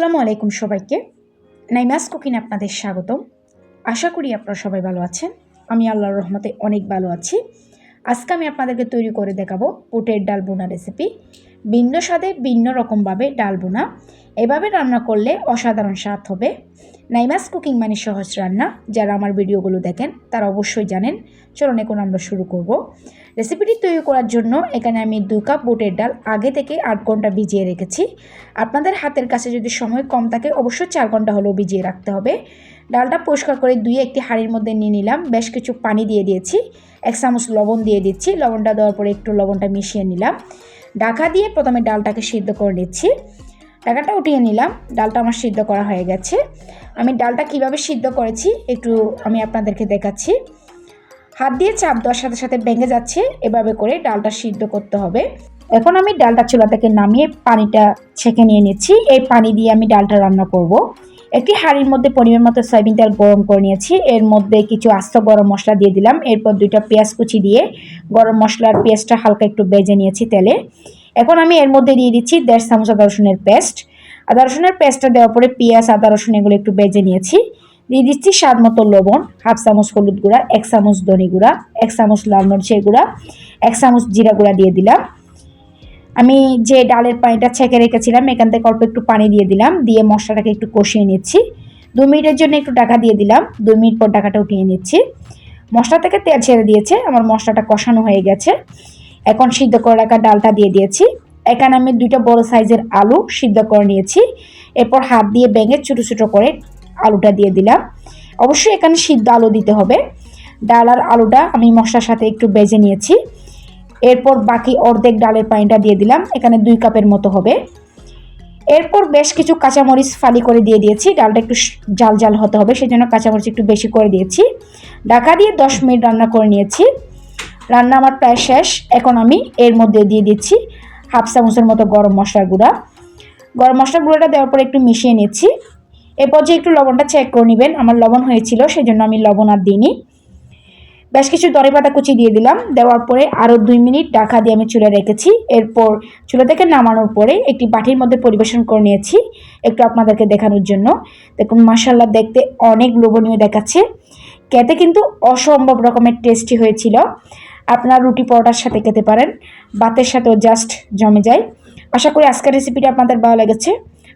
আসসালামু আলাইকুম সবাইকে। নাইমাস কুকিন আপনাদের স্বাগতম। আশা করি আপনারা সবাই ভালো আছেন। আমি আল্লাহর রহমতে অনেক ভালো আছি। আজকে আমি আপনাদেরকে তৈরি করে দেখাবো বুটের ডাল বোনা রেসিপি ভিন্ন স্বাদে ভিন্ন রকমভাবে ডাল বোনা। এভাবে রান্না করলে অসাধারণ স্বাদ হবে। নাইমাস কুকিং মানে সহজ রান্না। যারা আমার ভিডিওগুলো দেখেন, তারা অবশ্যই জানেন। চলুন এখন আমরা শুরু করব। রেসিপিটি তৈরি করার জন্য এখানে আমি দু কাপ বুটের ডাল আগে থেকে আট ঘণ্টা ভিজিয়ে রেখেছি। আপনাদের হাতের কাছে যদি সময় কম থাকে, অবশ্যই চার ঘণ্টা হলেও ভিজিয়ে রাখতে হবে। ডালটা পরিষ্কার করে দুই একটি হাঁড়ির মধ্যে নিয়ে নিলাম। বেশ কিছু পানি দিয়ে দিয়েছি। এক চামচ লবণ দিয়ে দিচ্ছি। লবণটা দেওয়ার পরে একটু লবণটা মিশিয়ে নিলাম। ঢাকা দিয়ে প্রথমে ডালটাকে সিদ্ধ করে নিচ্ছি। ঢাকাটা উঠিয়ে নিলাম। ডালটা আমার সিদ্ধ করা হয়ে গেছে। আমি ডালটা কীভাবে সিদ্ধ করেছি একটু আমি আপনাদেরকে দেখাচ্ছি। হাত দিয়ে চাপ দেওয়ার সাথে সাথে ভেঙে যাচ্ছে, এভাবে করে ডালটা সিদ্ধ করতে হবে। এখন আমি ডালটা চুলা থেকে নামিয়ে পানিটা ছেঁকে নিয়ে নিচ্ছি। এই পানি দিয়ে আমি ডালটা রান্না করব। একটি হাঁড়ির মধ্যে পরিমাণ মতো সয়াবিন তেল গরম করে নিয়েছি। এর মধ্যে কিছু আস্ত গরম মশলা দিয়ে দিলাম। এরপর দুইটা পেঁয়াজ কুচি দিয়ে গরম মশলার পেঁয়াজটা হালকা একটু বেজে নিয়েছি তেলে। এখন আমি এর মধ্যে দিয়ে দিচ্ছি দেড় চামচ আদা রসুনের পেস্ট। আদা রসুনের পেস্টটা দেওয়ার পরে পেঁয়াজ, আদা রসুন এগুলো একটু বেজে নিয়েছি। দিয়ে দিচ্ছি স্বাদ মতো লবণ, হাফ চামচ হলুদ গুঁড়া, এক চামচ ধনি গুঁড়া, এক চামচ লাল মরিচের গুঁড়া, এক চামচ জিরা গুঁড়া দিয়ে দিলাম। আমি যে ডালের পানিটা ছেঁকে রেখেছিলাম, এখান থেকে অল্প একটু পানি দিয়ে দিলাম, দিয়ে মশলাটাকে একটু কষিয়ে নিচ্ছি। দু মিনিটের জন্য একটু টাকা দিয়ে দিলাম, দু মিনিট পর টাকাটা উঠিয়ে নিচ্ছি। মশলা থেকে তেল ছেড়ে দিয়েছে, আমার মশলাটা কষানো হয়ে গেছে। এখন সিদ্ধ করে রাখা ডালটা দিয়ে দিয়েছি। এখানে আমি দুইটা বড় সাইজের আলু সিদ্ধ করে নিয়েছি। এরপর হাত দিয়ে ভেঙে ছোটো ছোটো করে আলুটা দিয়ে দিলাম। অবশ্যই এখানে সিদ্ধ আলু দিতে হবে। ডাল আর আলুটা আমি মশলার সাথে একটু বেজে নিয়েছি। এরপর বাকি অর্ধেক ডালের পানিটা দিয়ে দিলাম, এখানে দুই কাপের মতো হবে। এরপর বেশ কিছু কাঁচামরিচ ফালি করে দিয়ে দিয়েছি, ডালটা একটু জাল জাল হতে হবে সেই জন্য কাঁচামরিচ একটু বেশি করে দিয়েছি। ঢাকা দিয়ে দশ মিনিট রান্না করে নিয়েছি। রান্না আমার প্রায় শেষ, এখন আমি এর মধ্যে দিয়ে দিচ্ছি হাফ চামচের মতো গরম মশলার গুঁড়া। গরম মশলার গুঁড়োটা দেওয়ার পরে একটু মিশিয়ে নিচ্ছি। এরপর যে একটু লবণটা চেক করে নেবেন, আমার লবণ হয়েছিল সেই জন্য আমি লবণ আর দিইনি। বেশ কিছু দরে পাতা কুচি দিয়ে দিলাম। দেওয়ার পরে আরও দুই মিনিট ঢাকা দিয়ে আমি চুলে রেখেছি। এরপর চুলা থেকে নামানোর পরে একটি বাটির মধ্যে পরিবেশন করে নিয়েছি একটু আপনাদেরকে দেখানোর জন্য। দেখুন মাসাল্লাহ দেখতে অনেক লোভনীয় দেখাচ্ছে। খেতে কিন্তু অসম্ভব রকমের টেস্টি হয়েছিল। আপনার রুটি পরোটার সাথে খেতে পারেন। ভাতের সাথেও জাস্ট জমে যায়। আশা করি আজকের রেসিপিটা আপনাদের ভালো লেগেছে।